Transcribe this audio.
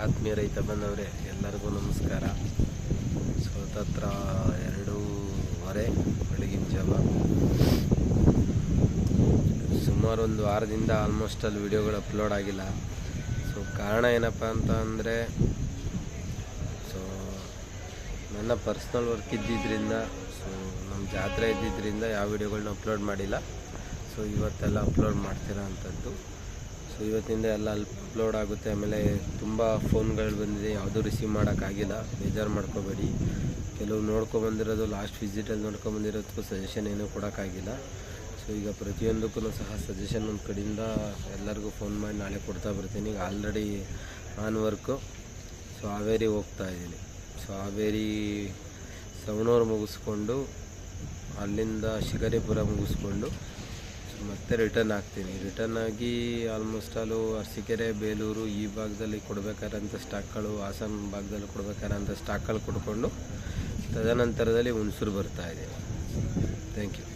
ಆತ್ಮೀಯ ರೈತ ಬಂದವರೇ, ಎಲ್ಲರಿಗೂ ನಮಸ್ಕಾರ. ಸ್ವತಂತ್ರ ಎರಡೂವರೆ ಬೆಳಗಿನ ಜಾವ. ಸುಮಾರು ಒಂದು ವಾರದಿಂದ ಆಲ್ಮೋಸ್ಟ್ ಅಲ್ಲಿ ವಿಡಿಯೋಗಳು ಅಪ್ಲೋಡ್ ಆಗಿಲ್ಲ. ಸೊ ಕಾರಣ ಏನಪ್ಪ ಅಂತ ಅಂದರೆ ಸೊ ನನ್ನ ಪರ್ಸ್ನಲ್ ವರ್ಕ್ ಇದ್ದಿದ್ದರಿಂದ ಸೊ ನಮ್ಮ ಜಾತ್ರೆ ಇದ್ದಿದ್ದರಿಂದ ಯಾವ ವಿಡಿಯೋಗಳನ್ನ ಅಪ್ಲೋಡ್ ಮಾಡಿಲ್ಲ. ಸೊ ಇವತ್ತೆಲ್ಲ ಅಪ್ಲೋಡ್ ಮಾಡ್ತೀರ ಅಂಥದ್ದು ಸೊ ಇವತ್ತಿಂದ ಎಲ್ಲ ಅಪ್ಲೋಡ್ ಆಗುತ್ತೆ. ಆಮೇಲೆ ತುಂಬ ಫೋನ್ಗಳು ಬಂದಿದೆ. ಯಾವುದೂ ರಿಸೀವ್ ಮಾಡೋಕ್ಕಾಗಿಲ್ಲ. ಬೇಜಾರು ಮಾಡ್ಕೋಬೇಡಿ. ಕೆಲವು ನೋಡ್ಕೊಬಂದಿರೋದು ಲಾಸ್ಟ್ ವಿಸಿಟಲ್ಲಿ ನೋಡ್ಕೊಬಂದಿರೋದಕ್ಕೂ ಸಜೆಷನ್ ಏನೂ ಕೊಡೋಕ್ಕಾಗಿಲ್ಲ. ಸೊ ಈಗ ಪ್ರತಿಯೊಂದಕ್ಕೂ ಸಹ ಸಜೆಷನ್ ಒಂದು ಕಡೆಯಿಂದ ಎಲ್ಲರಿಗೂ ಫೋನ್ ಮಾಡಿ ನಾಳೆ ಕೊಡ್ತಾ ಬರ್ತೀನಿ. ಈಗ already on work so Haveri ಹೋಗ್ತಾ ಇದ್ದೀನಿ. ಸೊ ಹಾವೇರಿ ಸವಣೂರು ಮುಗಿಸ್ಕೊಂಡು, ಅಲ್ಲಿಂದ ಶಿಕಾರಿಪುರ ಮುಗಿಸ್ಕೊಂಡು ಮತ್ತೆ ರಿಟರ್ನ್ ಆಗ್ತೀನಿ ರಿಟರ್ನ್ ಆಗಿ ಆಲ್ಮೋಸ್ಟ್ ಆಲು ಅರಸೀಕೆರೆ, ಬೇಲೂರು ಈ ಭಾಗದಲ್ಲಿ ಕೊಡಬೇಕಾದಂಥ ಸ್ಟಾಕ್ಗಳು ಹಾಸನ ಭಾಗದಲ್ಲಿ ಕೊಡಬೇಕಾದಂಥ ಸ್ಟಾಕ್ಗಳು ಕೊಡ್ಕೊಂಡು ತದನಂತರದಲ್ಲಿ ಹುಣಸೂರು ಬರ್ತಾಯಿದ್ದೀನಿ ಥ್ಯಾಂಕ್ ಯು